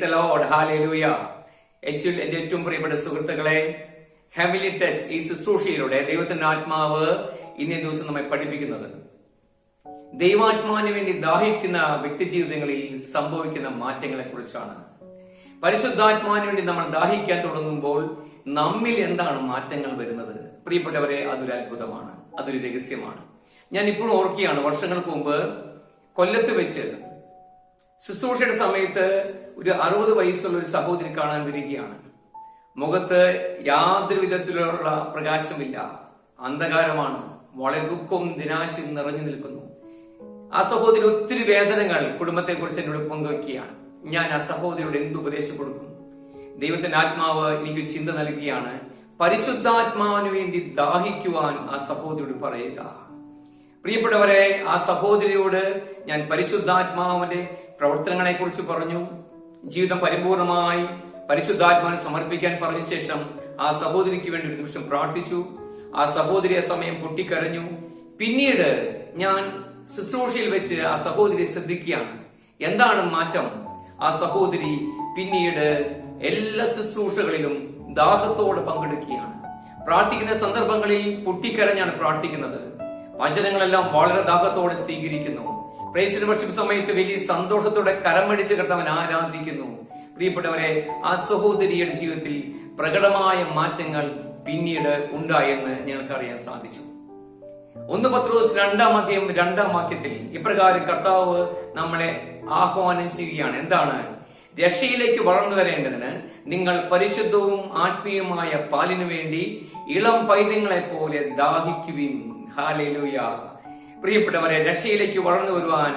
Praise Lord ഹാലൂയ യേശുവിൽ എന്റെ ഏറ്റവും പ്രിയപ്പെട്ട സുഹൃത്തുക്കളെ ഹെവിലി ടച്ച് ഈ ശുശ്രൂഷയിലൂടെ ദൈവത്തിന്റെ ആത്മാവ് ഇന്നേ ദിവസം നമ്മെ പഠിപ്പിക്കുന്നത്. ദൈവാത്മാവിന് വേണ്ടി ദാഹിക്കുന്ന വ്യക്തി ജീവിതങ്ങളിൽ സംഭവിക്കുന്ന മാറ്റങ്ങളെ കുറിച്ചാണ് പരിശുദ്ധാത്മാവിന് വേണ്ടി നമ്മൾ ദാഹിക്കാൻ തുടങ്ങുമ്പോൾ നമ്മിൽ എന്താണ് മാറ്റങ്ങൾ വരുന്നത്? പ്രിയപ്പെട്ടവരെ അതൊരു അത്ഭുതമാണ്. അതൊരു രഹസ്യമാണ്. ഞാൻ ഇപ്പോഴും ഓർക്കുകയാണ് വർഷങ്ങൾക്ക് മുമ്പ് കൊല്ലത്ത് വെച്ച് ശുശ്രൂഷയുടെ സമയത്ത് ഒരു അറുപത് വയസ്സുള്ള ഒരു സഹോദരി കാണാൻ വരികയാണ്. മുഖത്ത് യാതൊരു വിധത്തിലുള്ള പ്രകാശമില്ല. അന്ധകാരമാണ്. വളരെ ദുഃഖവും നിരാശയും നിറഞ്ഞു നിൽക്കുന്നു. ആ സഹോദരി ഒത്തിരി വേദനകൾ കുടുംബത്തെ കുറിച്ച് എന്നോട് പങ്കുവെക്കുകയാണ്. ഞാൻ ആ സഹോദരിയോട് എന്ത് ഉപദേശം കൊടുക്കും? ദൈവത്തിന്റെ ആത്മാവ് എനിക്ക് ചിന്ത നൽകുകയാണ്. പരിശുദ്ധാത്മാവിന് വേണ്ടി ദാഹിക്കുവാൻ ആ സഹോദരിയോട് പറയുക. പ്രിയപ്പെട്ടവരെ ആ സഹോദരിയോട് ഞാൻ പരിശുദ്ധാത്മാവിന്റെ പ്രവർത്തനങ്ങളെ കുറിച്ച് പറഞ്ഞു. ജീവിതം പരിപൂർണമായി പരിശുദ്ധാത്മാവിന് സമർപ്പിക്കാൻ പറഞ്ഞ ശേഷം ആ സഹോദരിക്ക് വേണ്ടി ഒരു നിമിഷം പ്രാർത്ഥിച്ചു. ആ സഹോദരി ആ സമയം പൊട്ടിക്കരഞ്ഞു. പിന്നീട് ഞാൻ ശുശ്രൂഷയിൽ വെച്ച് ആ സഹോദരി ശ്രദ്ധിക്കുകയാണ്. എന്താണ് മാറ്റം? ആ സഹോദരി പിന്നീട് എല്ലാ ശുശ്രൂഷകളിലും ദാഹത്തോടെ പങ്കെടുക്കുകയാണ്. പ്രാർത്ഥിക്കുന്ന സന്ദർഭങ്ങളിൽ പൊട്ടിക്കരഞ്ഞാണ് പ്രാർത്ഥിക്കുന്നത്. വചനങ്ങളെല്ലാം വളരെ ദാഹത്തോടെ സ്വീകരിക്കുന്നു. പ്രേസിന് വർഷിപ്പ് സമയത്ത് വലിയ സന്തോഷത്തോടെ കരമടിച്ച് കിട്ടവൻ ആരാധിക്കുന്നു? പ്രിയപ്പെട്ടവരെ ആ സഹോദരിയുടെ ജീവിതത്തിൽ പ്രകടമായ മാറ്റങ്ങൾ പിന്നീട് ഉണ്ടായെന്ന് ഞങ്ങൾക്ക് അറിയാൻ സാധിച്ചു. ഒന്ന് പത്രോസ് രണ്ടാം അധ്യയം രണ്ടാം വാക്യത്തിൽ ഇപ്രകാരം കർത്താവ് നമ്മളെ ആഹ്വാനം ചെയ്യുകയാണ്. എന്താണ്? രക്ഷയിലേക്ക് വളർന്നു വരേണ്ടതിന് നിങ്ങൾ പരിശുദ്ധവും ആത്മീയമായ പാലിനു വേണ്ടി ഇളം പൈതങ്ങളെ പോലെ ദാഹിക്കുവിൻ. ഹാലൂയ പ്രിയപ്പെട്ടവരെ രക്ഷയിലേക്ക് വളർന്നു വരുവാൻ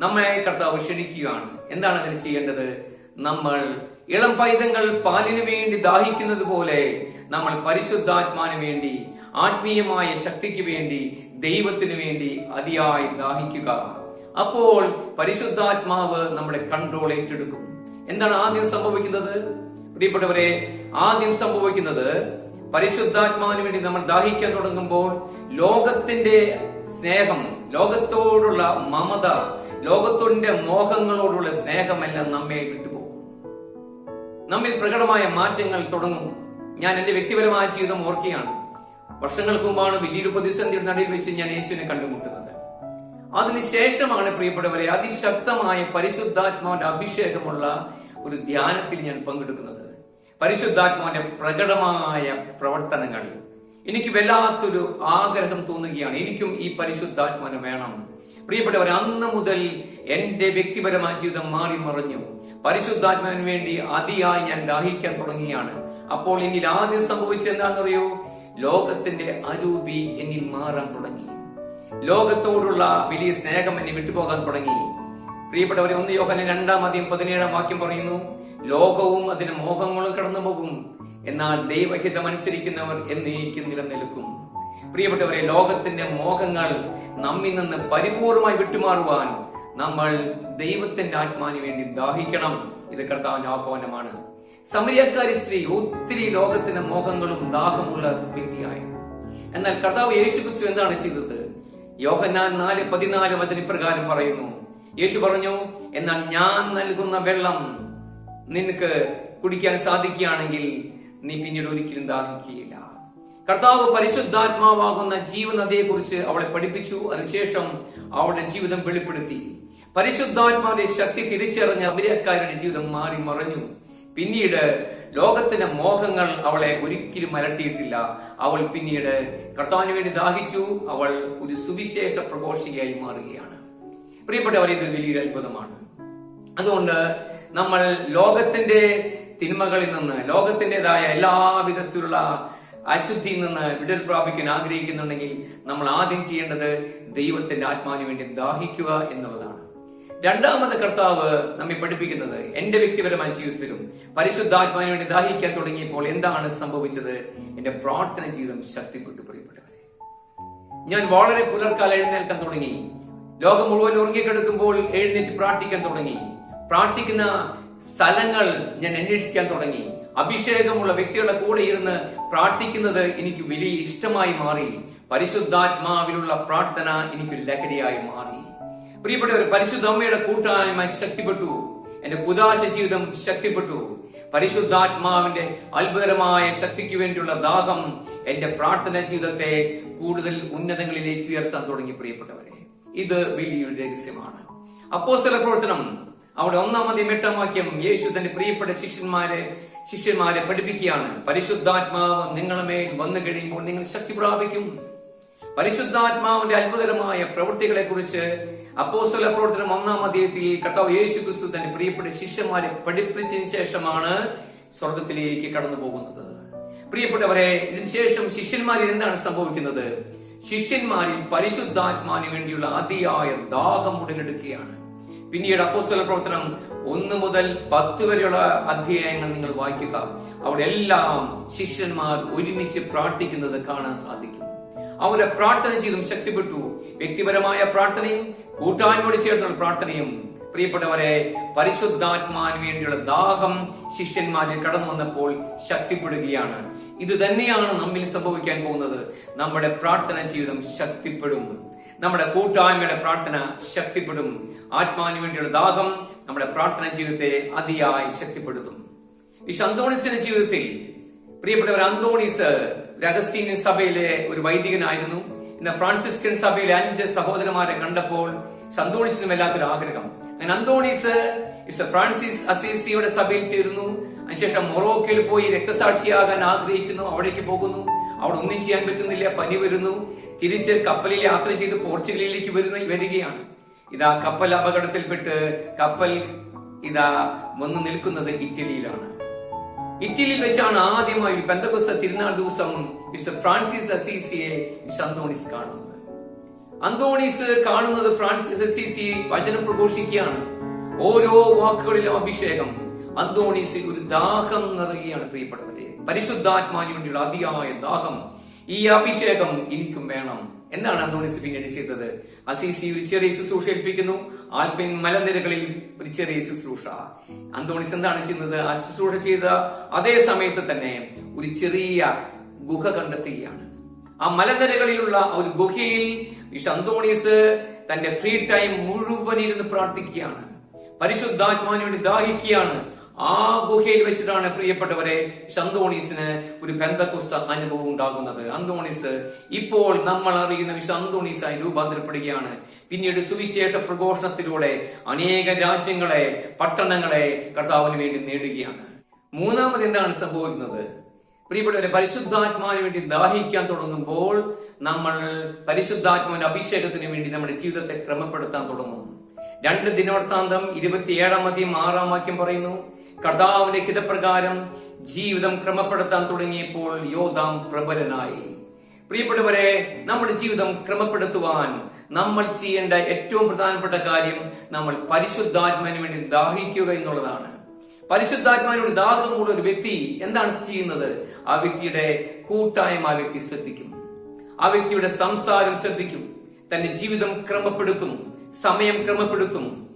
നമ്മളെ കർത്താവ് ക്ഷണിക്കുകയാണ്. എന്താണ് അതിന് ചെയ്യേണ്ടത്? നമ്മൾ ഇളം പൈതങ്ങൾ പാലിനു വേണ്ടി ദാഹിക്കുന്നത് പോലെ നമ്മൾ പരിശുദ്ധാത്മാന് വേണ്ടി ആത്മീയമായ ശക്തിക്ക് വേണ്ടി ദൈവത്തിന് വേണ്ടി അതിയായി ദാഹിക്കുക. അപ്പോൾ പരിശുദ്ധാത്മാവ് നമ്മുടെ കൺട്രോൾ ഏറ്റെടുക്കും. എന്താണ് ആദ്യം സംഭവിക്കുന്നത്? പ്രിയപ്പെട്ടവരെ ആദ്യം സംഭവിക്കുന്നത് പരിശുദ്ധാത്മാവിന് വേണ്ടി നമ്മൾ ദാഹിക്കാൻ തുടങ്ങുമ്പോൾ ലോകത്തിന്റെ സ്നേഹം ലോകത്തോടുള്ള മമത ലോകത്തിന്റെ മോഹങ്ങളോടുള്ള സ്നേഹമെല്ലാം നമ്മെ വിട്ടുപോകും. നമ്മിൽ പ്രകടമായ മാറ്റങ്ങൾ തുടങ്ങും. ഞാൻ എന്റെ വ്യക്തിപരമായ ജീവിതം ഓർക്കുകയാണ്. വർഷങ്ങൾക്ക് മുമ്പാണ് വലിയൊരു പ്രതിസന്ധിയുടെ നടുവിൽ വെച്ച് ഞാൻ യേശുവിനെ കണ്ടുമുട്ടുന്നത്. അതിനുശേഷമാണ് പ്രിയപ്പെട്ടവരെ അതിശക്തമായ പരിശുദ്ധാത്മാവിന്റെ അഭിഷേകമുള്ള ഒരു ധ്യാനത്തിൽ ഞാൻ പങ്കെടുക്കുന്നത്. പരിശുദ്ധാത്മാവിന്റെ പ്രകടമായ പ്രവർത്തനങ്ങൾ. എനിക്ക് വല്ലാത്തൊരു ആഗ്രഹം തോന്നുകയാണ്. എനിക്കും ഈ പരിശുദ്ധാത്മാനെ വേണം. പ്രിയപ്പെട്ടവർ അന്ന് മുതൽ എന്റെ വ്യക്തിപരമായ ജീവിതം മാറി മറിഞ്ഞു. പരിശുദ്ധാത്മാവിന് വേണ്ടി അതിയായി ഞാൻ ദാഹിക്കാൻ തുടങ്ങിയാണ് അപ്പോൾ എന്നിൽ ആദ്യം സംഭവിച്ചത് എന്താണെന്നറിയോ? ലോകത്തിന്റെ അരൂപി എന്നിൽ മാറാൻ തുടങ്ങി. ലോകത്തോടുള്ള വലിയ സ്നേഹം എന്നെ വിട്ടുപോകാൻ തുടങ്ങി. പ്രിയപ്പെട്ടവരെ ഒന്ന് യോഹന രണ്ടാം അധികം പതിനേഴാം വാക്യം പറയുന്നു ലോകവും അതിന്റെ മോഹങ്ങളും കടന്നു പോകും. എന്നാൽ ദൈവഹിതം അനുസരിക്കുന്നവർ എന്നേക്കും നിലനിൽക്കും. പ്രിയപ്പെട്ടവരെ ലോകത്തിന്റെ മോഹങ്ങൾ നമ്മിൽ നിന്ന് പരിപൂർണമായി വിട്ടുമാറുവാൻ നമ്മൾ ദൈവത്തിന്റെ ആത്മാവിന് വേണ്ടി ദാഹിക്കണം. ഇത് കർത്താവിന്റെ ആഹ്വാനമാണ്. സമരിയക്കാരി സ്ത്രീ ഒത്തിരി ലോകത്തിന്റെ മോഹങ്ങളും ദാഹമുള്ള വ്യക്തിയായിരുന്നു എന്നാൽ കർത്താവ് യേശു ക്രിസ്തു എന്താണ് ചെയ്തത്? യോഹന്നാൻ നാല് പതിനാല് വചന ഇപ്രകാരം പറയുന്നു യേശു പറഞ്ഞു എന്നാൽ ഞാൻ നൽകുന്ന വെള്ളം നിനക്ക് കുടിക്കാൻ സാധിക്കുകയാണെങ്കിൽ നീ പിന്നീട് ഒരിക്കലും ദാഹിക്കുകയില്ല. കർത്താവ് പരിശുദ്ധാത്മാവാകുന്ന ജീവനദിയെ കുറിച്ച് അവളെ പഠിപ്പിച്ചു. അതിനുശേഷം അവളുടെ ജീവിതം വെളിപ്പെടുത്തി. പരിശുദ്ധാത്മാവിന്റെ ശക്തി തിരിച്ചറിഞ്ഞ അമരക്കാരുടെ ജീവിതം മാറി മറഞ്ഞു. പിന്നീട് ലോകത്തിന്റെ മോഹങ്ങൾ അവളെ ഒരിക്കലും അലട്ടിയിട്ടില്ല. അവൾ പിന്നീട് കർത്താവിന് വേണ്ടി ദാഹിച്ചു. അവൾ ഒരു സുവിശേഷ പ്രഘോഷികയായി മാറുകയാണ്. പ്രിയപ്പെട്ടവർ ഇത് വലിയൊരു അത്ഭുതമാണ്. അതുകൊണ്ട് നമ്മൾ ലോകത്തിന്റെ തിന്മകളിൽ നിന്ന് ലോകത്തിന്റെതായ എല്ലാവിധത്തിലുള്ള അശുദ്ധിയിൽ നിന്ന് വിടൽ പ്രാപിക്കാൻ ആഗ്രഹിക്കുന്നുണ്ടെങ്കിൽ നമ്മൾ ആദ്യം ചെയ്യേണ്ടത് ദൈവത്തിന്റെ ആത്മാവിന് വേണ്ടി ദാഹിക്കുക എന്നുള്ളതാണ്. രണ്ടാമത് കർത്താവ് നമ്മെ പഠിപ്പിക്കുന്നത് എന്റെ വ്യക്തിപരമായ ജീവിതത്തിലും പരിശുദ്ധാത്മാവിന് വേണ്ടി ദാഹിക്കാൻ തുടങ്ങിയപ്പോൾ എന്താണ് സംഭവിച്ചത്? എന്റെ പ്രാർത്ഥന ജീവിതം ശക്തിപ്പെട്ടു പ്രിയപ്പെട്ടവരെ. ഞാൻ വളരെ പുലർക്കാലം എഴുന്നേൽക്കാൻ തുടങ്ങി. ലോകം മുഴുവൻ ഉറങ്ങിക്കെടുക്കുമ്പോൾ എഴുന്നേറ്റ് പ്രാർത്ഥിക്കാൻ തുടങ്ങി. പ്രാർത്ഥിക്കുന്ന സ്ഥലങ്ങൾ ഞാൻ അന്വേഷിക്കാൻ തുടങ്ങി. അഭിഷേകമുള്ള വ്യക്തികളുടെ കൂടെ ഇരുന്ന് പ്രാർത്ഥിക്കുന്നത് എനിക്ക് വലിയ ഇഷ്ടമായി മാറി. പരിശുദ്ധാത്മാവിലുള്ള പ്രാർത്ഥന എനിക്ക് ലഹരിയായി മാറി. പ്രിയപ്പെട്ടവർ പരിശുദ്ധ അമ്മയുടെ കൂട്ടായ്മ ശക്തിപ്പെട്ടു. എന്റെ കുദാശ ജീവിതം ശക്തിപ്പെട്ടു. പരിശുദ്ധാത്മാവിന്റെ അത്ഭുതകരമായ ശക്തിക്ക് വേണ്ടിയുള്ള ദാഹം എന്റെ പ്രാർത്ഥന ജീവിതത്തെ കൂടുതൽ ഉന്നതങ്ങളിലേക്ക് ഉയർത്താൻ തുടങ്ങി പ്രിയപ്പെട്ടവരെ. ഇത് വലിയൊരു രഹസ്യമാണ്. അപ്പോസ്തല പ്രവർത്തനം. അവിടെ ഒന്നാമത്തെ എട്ടാം വാക്യം യേശു തന്റെ പ്രിയപ്പെട്ട ശിഷ്യന്മാരെ ശിഷ്യന്മാരെ പഠിപ്പിക്കുകയാണ്. പരിശുദ്ധാത്മാവ് നിങ്ങളുടെ മേൽ വന്നു കഴിയുമ്പോൾ നിങ്ങൾ ശക്തി പ്രാപിക്കും. പരിശുദ്ധാത്മാവിന്റെ അത്ഭുതകരമായ പ്രവൃത്തികളെ കുറിച്ച് അപ്പോസ്തല പ്രവർത്തനം ഒന്നാം അധ്യായത്തിൽ കർത്താവ് യേശു ക്രിസ്തു തന്റെ പ്രിയപ്പെട്ട ശിഷ്യന്മാരെ പഠിപ്പിച്ചതിന് ശേഷമാണ് സ്വർഗത്തിലേക്ക് കടന്നു പോകുന്നത് പ്രിയപ്പെട്ടവരെ ഇതിനുശേഷം ശിഷ്യന്മാരിൽ എന്താണ് സംഭവിക്കുന്നത്? ശിഷ്യന്മാരിൽ പരിശുദ്ധാത്മാവിന് വേണ്ടിയുള്ള അതിയായ ദാഹം ഉടലെടുക്കുകയാണ്. പിന്നീട് അപ്പോസ്തല പ്രവർത്തനം ഒന്ന് മുതൽ പത്ത് വരെയുള്ള അധ്യായങ്ങൾ നിങ്ങൾ വായിക്കുക. അവിടെ എല്ലാം ശിഷ്യന്മാർ ഒരുമിച്ച് പ്രാർത്ഥിക്കുന്നത് കാണാൻ സാധിക്കും. അവരെ പ്രാർത്ഥന ചെയ്തും ശക്തിപ്പെട്ടു. വ്യക്തിപരമായ പ്രാർത്ഥനയും കൂട്ടായ്മയോട് ചേർന്നുള്ള പ്രാർത്ഥനയും പ്രിയപ്പെട്ടവരെ പരിശുദ്ധാത്മാവിന് വേണ്ടിയുള്ള ദാഹം ശിഷ്യന്മാരിൽ കടന്നു വന്നപ്പോൾ ശക്തിപ്പെടുകയാണ്. ഇത് തന്നെയാണ് നമ്മിൽ സംഭവിക്കാൻ പോകുന്നത്. നമ്മുടെ പ്രാർത്ഥന ജീവിതം ശക്തിപ്പെടും. നമ്മുടെ കൂട്ടായ്മയുടെ പ്രാർത്ഥന ശക്തിപ്പെടും. ആത്മാവിന് വേണ്ടിയുള്ള ദാഹം നമ്മുടെ പ്രാർത്ഥന ജീവിതത്തെ അതിയായി ശക്തിപ്പെടുത്തും. ഈ അന്തോണിസിന്റെ ജീവിതത്തിൽ പ്രിയപ്പെട്ടവർ അന്തോണീസ് ഒരു അഗസ്റ്റീനിയൻ സഭയിലെ ഒരു വൈദികനായിരുന്നു. ഇന്ന് ഫ്രാൻസിസ്കൻ സഭയിലെ അഞ്ച് സഹോദരന്മാരെ കണ്ടപ്പോൾ സന്തോണിസിനും വല്ലാത്തൊരു ആഗ്രഹം. അന്തോണീസ് മിസ്റ്റർ ഫ്രാൻസിസ് അസീസിയുടെ സഭയിൽ ചേരുന്നു. അതിനുശേഷം മൊറോക്കയിൽ പോയി രക്തസാക്ഷിയാകാൻ ആഗ്രഹിക്കുന്നു. അവിടേക്ക് പോകുന്നു. അവിടെ ഒന്നും ചെയ്യാൻ പറ്റുന്നില്ല. പനി വരുന്നു. തിരിച്ച് കപ്പലിൽ യാത്ര ചെയ്ത് പോർച്ചുഗലിലേക്ക് വരുന്ന വരികയാണ്. ഇതാ കപ്പൽ അപകടത്തിൽപ്പെട്ട് കപ്പൽ ഇതാ വന്നു നിൽക്കുന്നത് ഇറ്റലിയിലാണ്. ഇറ്റലിയിൽ വെച്ചാണ് ആദ്യമായി പെന്തകുസ്ത തിരുനാൾ ദിവസം മിസ്റ്റർ ഫ്രാൻസിസ് അസീസിയെ മിസ്റ്റർ അന്തോണിസ് കാണുന്നത്. അന്തോണീസ് കാണുന്നത് ഫ്രാൻസിസ് സി സി വചനം പ്രഘോഷിക്കുകയാണ്. ഓരോ വാക്കുകളിലും അഭിഷേകം. അന്തോണീസ് ഒരു ദാഹം നിറയുകയാണ് പ്രിയപ്പെട്ടവരെ. പരിശുദ്ധാത്മാവിന് വേണ്ടിയുള്ള അതിയായ ദാഹം. ഈ അഭിഷേകം എനിക്കും വേണം എന്താണ് അന്തോണീസ് പിന്നീട് ചെയ്തത്. അസീസി ഒരു ചെറിയ ശുശ്രൂഷ ഏൽപ്പിക്കുന്നു. ആൽപ്പിൻ മലനിരകളിൽ ഒരു ചെറിയ ശുശ്രൂഷ. അന്തോണീസ് എന്താണ് ചെയ്യുന്നത്? ആ ശുശ്രൂഷ ചെയ്ത അതേ സമയത്ത് തന്നെ ഒരു ചെറിയ ഗുഹ കണ്ടെത്തുകയാണ്. ആ മലനിരകളിലുള്ള ഒരു ഗുഹയിൽ ഈ അന്തോണീസ് തന്റെ ഫ്രീ ടൈം മുഴുവൻ ഇരുന്ന് പ്രാർത്ഥിക്കുകയാണ്. പരിശുദ്ധാത്മാവിന് വേണ്ടി ദാഹിക്കുകയാണ്. ആ ഗുഹയിൽ വെച്ചിട്ടാണ് പ്രിയപ്പെട്ടവരെ ശന്തോണീസിന് ഒരു ബന്ധക്കുസ്ത അനുഭവം ഉണ്ടാകുന്നത്. അന്തോണീസ് ഇപ്പോൾ നമ്മൾ അറിയുന്ന വിശ അന്തോണീസായി രൂപാന്തരപ്പെടുകയാണ്. പിന്നീട് സുവിശേഷ പ്രഘോഷണത്തിലൂടെ അനേക രാജ്യങ്ങളെ പട്ടണങ്ങളെ കർത്താവിന് വേണ്ടി നേടുകയാണ്. മൂന്നാമത് എന്താണ് സംഭവിക്കുന്നത്? പ്രിയപ്പെട്ടവരെ പരിശുദ്ധാത്മാവിന് വേണ്ടി ദാഹിക്കാൻ തുടങ്ങുമ്പോൾ നമ്മൾ പരിശുദ്ധാത്മാവിന്റെ അഭിഷേകത്തിന് വേണ്ടി നമ്മുടെ ജീവിതത്തെ ക്രമപ്പെടുത്താൻ തുടങ്ങും രണ്ട് ദിനവൃത്താന്തം ഇരുപത്തിയേഴാം അധികം ആറാം വാക്യം പറയുന്നു കർത്താവിന്റെ ഹിതപ്രകാരം ജീവിതം ക്രമപ്പെടുത്താൻ തുടങ്ങിയപ്പോൾ യോധാം പ്രബലനായി. പ്രിയപ്പെട്ടവരെ നമ്മുടെ ജീവിതം ക്രമപ്പെടുത്തുവാൻ നമ്മൾ ചെയ്യേണ്ട ഏറ്റവും പ്രധാനപ്പെട്ട കാര്യം നമ്മൾ പരിശുദ്ധാത്മാവിന് വേണ്ടി ദാഹിക്കുക എന്നുള്ളതാണ്. പരിശുദ്ധാത്മാവിനോട് ദാസമുള്ള ഒരു വ്യക്തി എന്താണ് ചെയ്യുന്നത്? ആ വ്യക്തിയുടെ കൂട്ടായ്മ ആ വ്യക്തി ശ്രദ്ധിക്കും. ആ വ്യക്തിയുടെ സംസാരം ശ്രദ്ധിക്കും. തന്റെ ജീവിതം ക്രമപ്പെടുത്തും. സമയം ക്രമപ്പെടുത്തും.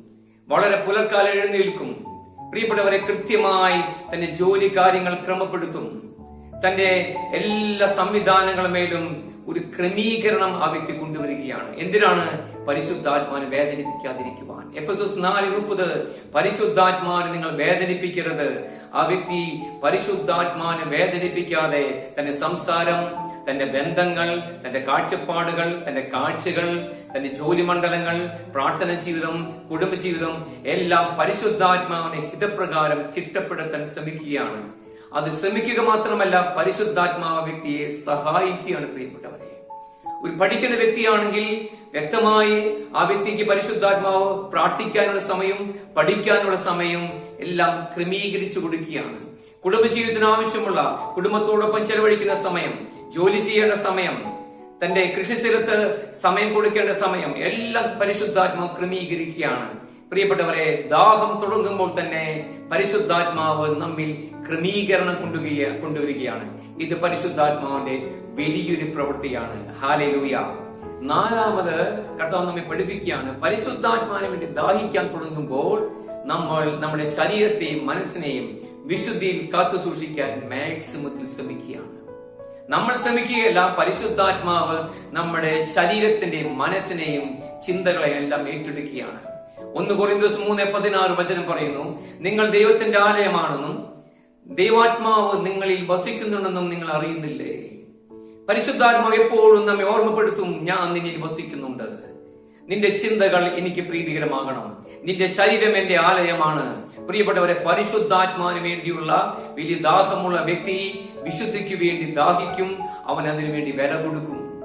വളരെ പുലർക്കാലം എഴുന്നേൽക്കും. പ്രിയപ്പെട്ടവരെ കൃത്യമായി തന്റെ ജോലി കാര്യങ്ങൾ ക്രമപ്പെടുത്തും. തന്റെ എല്ലാ സംവിധാനങ്ങളുമേലും ഒരു ക്രമീകരണം ആ വ്യക്തി കൊണ്ടുവരികയാണ്. എന്തിനാണ് പരിശുദ്ധാത്മാവിനെ വേദനിപ്പിക്കാതിരിക്കുവാൻ? എഫ് എസ് എസ് നാല് മുപ്പത് പരിശുദ്ധാത്മാവിനെ നിങ്ങൾ വേദനിപ്പിക്കരുത്. ആ വ്യക്തി പരിശുദ്ധാത്മാവിനെ വേദനിപ്പിക്കാതെ തന്റെ സംസാരം തന്റെ ബന്ധങ്ങൾ തന്റെ കാഴ്ചപ്പാടുകൾ തന്റെ കാഴ്ചകൾ തന്റെ ജോലി മണ്ഡലങ്ങൾ പ്രാർത്ഥന ജീവിതം കുടുംബജീവിതം എല്ലാം പരിശുദ്ധാത്മാവിനെ ഹിതപ്രകാരം ചിട്ടപ്പെടുത്താൻ ശ്രമിക്കുകയാണ്. അത് ശ്രമിക്കുക മാത്രമല്ല പരിശുദ്ധാത്മാവ് വ്യക്തിയെ സഹായിക്കുകയാണ് പ്രിയപ്പെട്ടവരെ. ഒരു പഠിക്കുന്ന വ്യക്തിയാണെങ്കിൽ വ്യക്തമായി ആ വ്യക്തിക്ക് പരിശുദ്ധാത്മാവ് പ്രാർത്ഥിക്കാനുള്ള സമയം പഠിക്കാനുള്ള സമയം എല്ലാം ക്രമീകരിച്ചു കൊടുക്കുകയാണ്. കുടുംബജീവിതത്തിന് ആവശ്യമുള്ള കുടുംബത്തോടൊപ്പം ചെലവഴിക്കുന്ന സമയം ജോലി ചെയ്യേണ്ട സമയം തന്റെ കൃഷിസ്ഥലത്ത് സമയം കൊടുക്കേണ്ട സമയം എല്ലാം പരിശുദ്ധാത്മാവ് ക്രമീകരിക്കുകയാണ്. പ്രിയപ്പെട്ടവരെ ദാഹം തുടങ്ങുമ്പോൾ തന്നെ പരിശുദ്ധാത്മാവ് നമ്മിൽ ക്രമീകരണം കൊണ്ടുവരിക കൊണ്ടുവരികയാണ്. ഇത് പരിശുദ്ധാത്മാവിന്റെ വലിയൊരു പ്രവൃത്തിയാണ്. ഹാലലൂയ. നാലാമത് കർത്താവ് നമ്മെ പഠിപ്പിക്കുകയാണ്. പരിശുദ്ധാത്മാവിന് വേണ്ടി ദാഹിക്കാൻ തുടങ്ങുമ്പോൾ നമ്മൾ നമ്മുടെ ശരീരത്തെയും മനസ്സിനെയും വിശുദ്ധിയിൽ കാത്തു സൂക്ഷിക്കാൻ മാക്സിമത്തിൽ ശ്രമിക്കുകയാണ്. നമ്മൾ ശ്രമിക്കുകയല്ല പരിശുദ്ധാത്മാവ് നമ്മുടെ ശരീരത്തിന്റെയും മനസ്സിനെയും ചിന്തകളെയും എല്ലാം ഏറ്റെടുക്കുകയാണ്. ഒന്ന് കൊറിന്തോസ് മൂന്ന് പതിനാറ് വചനം പറയുന്നു നിങ്ങൾ ദൈവത്തിന്റെ ആലയമാണെന്നും ദൈവാത്മാവ് നിങ്ങളിൽ വസിക്കുന്നുണ്ടെന്നും നിങ്ങൾ അറിയുന്നില്ലേ? പരിശുദ്ധാത്മാവ് എപ്പോഴും നമ്മെ ഓർമ്മപ്പെടുത്തും ഞാൻ നിന്നിൽ വസിക്കുന്നുണ്ട്. നിന്റെ ചിന്തകൾ എനിക്ക് പ്രീതികരമാകണം. നിന്റെ ശരീരം എന്റെ ആലയമാണ്. പ്രിയപ്പെട്ടവരെ പരിശുദ്ധാത്മാവിന് വേണ്ടിയുള്ള വലിയ ദാഹമുള്ള വ്യക്തി വിശുദ്ധിക്ക് വേണ്ടി ദാഹിക്കും അവൻ അതിനു വേണ്ടി വില കൊടുക്കും.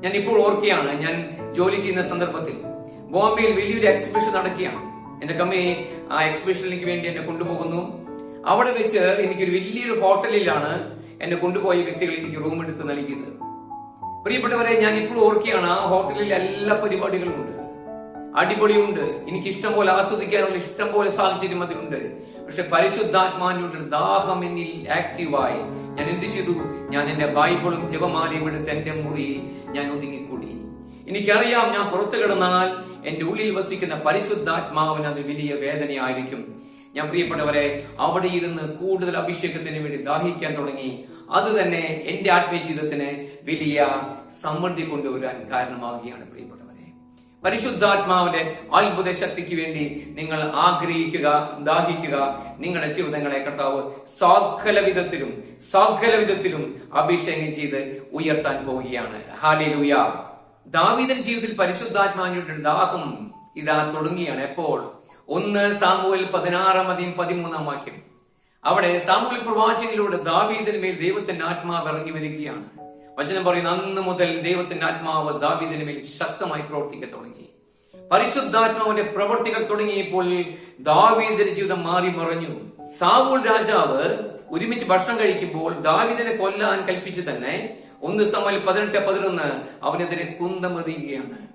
ഞാൻ ഇപ്പോൾ ഓർക്കുകയാണ് ഞാൻ ജോലി ചെയ്യുന്ന സന്ദർഭത്തിൽ ബോംബെയിൽ വലിയൊരു എക്സിബിഷൻ നടക്കുകയാണ്. എന്റെ കമ്പനി ആ എക്സിബിഷനിലേക്ക് വേണ്ടി എന്നെ കൊണ്ടുപോകുന്നു. അവിടെ വെച്ച് എനിക്കൊരു വലിയൊരു ഹോട്ടലിലാണ് എന്നെ കൊണ്ടുപോയ വ്യക്തികൾ എനിക്ക് റൂം എടുത്ത് നൽകിയത്. പ്രിയപ്പെട്ടവരെ ഞാൻ ഇപ്പോൾ ഓർക്കുകയാണ് ആ ഹോട്ടലിൽ എല്ലാ പരിപാടികളും ഉണ്ട് അടിപൊളിയുണ്ട്. എനിക്ക് ഇഷ്ടം പോലെ ആസ്വദിക്കാനുള്ള ഇഷ്ടം പോലെ സാഹചര്യം അതിലുണ്ട്. പക്ഷെ പരിശുദ്ധാത്മാവിന്റെ ദാഹം എന്നിൽ ആക്റ്റീവായി ഞാൻ എന്ത് ചെയ്തു? ഞാൻ എന്റെ ബൈബിളും ജപമാലയും എടുത്ത് എന്റെ മുറിയിൽ ഞാൻ ഒതുങ്ങിക്കൂടി. എനിക്കറിയാം ഞാൻ പുറത്തു കിടന്നാൽ എന്റെ ഉള്ളിൽ വസിക്കുന്ന പരിശുദ്ധാത്മാവിന് അത് വലിയ വേദനയായിരിക്കും. ഞാൻ പ്രിയപ്പെട്ടവരെ അവിടെ ഇരുന്ന് കൂടുതൽ അഭിഷേകത്തിന് വേണ്ടി ദാഹിക്കാൻ തുടങ്ങി. അത് തന്നെ എന്റെ ആത്മീയ ജീവിതത്തിന് വലിയ സമൃദ്ധി കൊണ്ടുവരാൻ കാരണമാവുകയാണ് പ്രിയപ്പെട്ടവരെ. പരിശുദ്ധാത്മാവിന്റെ അത്ഭുത ശക്തിക്ക് വേണ്ടി നിങ്ങൾ ആഗ്രഹിക്കുക ദാഹിക്കുക. നിങ്ങളുടെ ജീവിതങ്ങളെ കർത്താവ് സകല വിധത്തിലും സകല വിധത്തിലും അഭിഷേകം ചെയ്ത് ഉയർത്താൻ പോവുകയാണ്. ഹാലിലൂയ ദാവീദൻ ജീവിതത്തിൽ പരിശുദ്ധാത്മാവിന്റെ ദാഹം ഇതാ തുടങ്ങിയാണ് എപ്പോൾ? ഒന്ന് സാമുവൽ പതിനാറാം അധികം പതിമൂന്നാം വാക്യം. അവിടെ സാമൂഹ്യ പ്രവാചകനിലൂടെ ദാവീദിന് മേൽ ദൈവത്തിന്റെ ആത്മാവ് ഇറങ്ങി വരികയാണ്. വചനം പറയുന്ന അന്ന് മുതൽ ദൈവത്തിന്റെ ആത്മാവ് ദാവീദിന് മേൽ ശക്തമായി പ്രവർത്തിക്കാൻ തുടങ്ങി. പരിശുദ്ധാത്മാവിന്റെ പ്രവർത്തികൾ തുടങ്ങിയപ്പോൾ ദാവീദിന്റെ ജീവിതം മാറി മറഞ്ഞു. സാവൂൾ രാജാവ് ഒരുമിച്ച് ഭക്ഷണം കഴിക്കുമ്പോൾ ദാവീദിനെ കൊല്ലാൻ കൽപ്പിച്ചു തന്നെ ഒന്ന് സമൽ പതിനെട്ട് പതിനൊന്ന്. അവനെതിരെ കുന്തമെറിയുകയാണ്.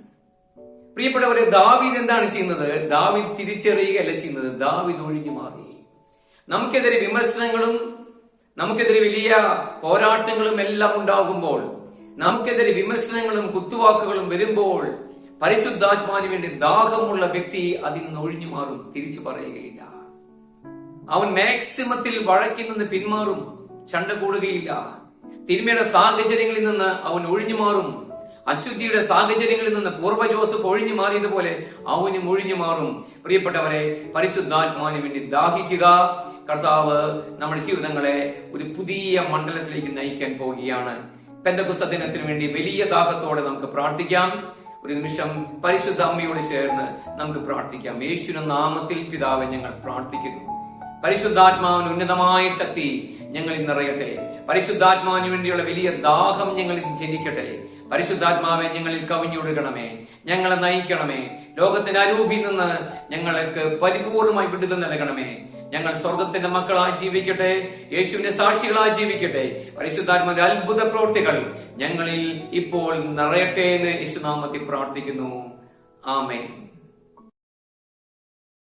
പ്രിയപ്പെട്ടവരെ ദാവീദ് എന്താണ് ചെയ്യുന്നത്? ദാവീദ് തിരിച്ചറിയുകയല്ല ചെയ്യുന്നത്. ദാവീദ് ഒഴിഞ്ഞു മാറി. നമുക്കെതിരെ വിമർശനങ്ങളും നമുക്കെതിരെ വലിയ പോരാട്ടങ്ങളും എല്ലാം ഉണ്ടാകുമ്പോൾ നമുക്കെതിരെ വിമർശനങ്ങളും കുത്തുവാക്കുകളും വരുമ്പോൾ പരിശുദ്ധാത്മാവിന് വേണ്ടി ദാഹമുള്ള വ്യക്തി അതിൽ നിന്ന് ഒഴിഞ്ഞു മാറും തിരിച്ചു പറയുകയില്ല. അവൻ മാക്സിമത്തിൽ വഴക്കിൽ നിന്ന് പിന്മാറും ചണ്ട കൂടുകയില്ല. തിന്മയുടെ സാഹചര്യങ്ങളിൽ നിന്ന് അവൻ ഒഴിഞ്ഞു മാറും. അശുദ്ധിയുടെ സാഹചര്യങ്ങളിൽ നിന്ന് പൂർവ ജോസഫ് ഒഴിഞ്ഞു മാറിയതുപോലെ അവനും ഒഴിഞ്ഞു മാറും. പ്രിയപ്പെട്ടവരെ പരിശുദ്ധാത്മാവിന് വേണ്ടി ദാഹിക്കുക. കർത്താവ് നമ്മുടെ ജീവിതങ്ങളെ ഒരു പുതിയ മണ്ഡലത്തിലേക്ക് നയിക്കാൻ പോവുകയാണ്. പെന്തകുസ്ത ദിനത്തിന് വേണ്ടി വലിയ ദാഹത്തോടെ നമുക്ക് പ്രാർത്ഥിക്കാം. ഒരു നിമിഷം പരിശുദ്ധ അമ്മയോട് ചേർന്ന് നമുക്ക് പ്രാർത്ഥിക്കാം. യേശുവിന്റെ നാമത്തിൽ പിതാവ് ഞങ്ങൾ പ്രാർത്ഥിക്കുന്നു. പരിശുദ്ധാത്മാവിന് ഉന്നതമായ ശക്തി ഞങ്ങളിൽ ഇന്നറിയട്ടെ പരിശുദ്ധാത്മാവിന് വേണ്ടിയുള്ള വലിയ ദാഹം ഞങ്ങൾ ഇന്ന് ജനിക്കട്ടെ. പരിശുദ്ധാത്മാവെ ഞങ്ങളിൽ കവിഞ്ഞൊടുക്കണമേ. ഞങ്ങളെ നയിക്കണമേ. ലോകത്തിന്റെ അരൂപിൽ നിന്ന് ഞങ്ങൾക്ക് പരിപൂർണമായി വിടുതൽ നൽകണമേ. ഞങ്ങൾ സ്വർഗത്തിന്റെ മക്കളായി ജീവിക്കട്ടെ. യേശുവിന്റെ സാക്ഷികളായി ജീവിക്കട്ടെ. പരിശുദ്ധാത്മാവിന്റെ അത്ഭുത പ്രവൃത്തികൾ ഞങ്ങളിൽ ഇപ്പോൾ നിറയട്ടെ എന്ന് യേശുനാമത്തിൽ പ്രാർത്ഥിക്കുന്നു. ആമേൻ.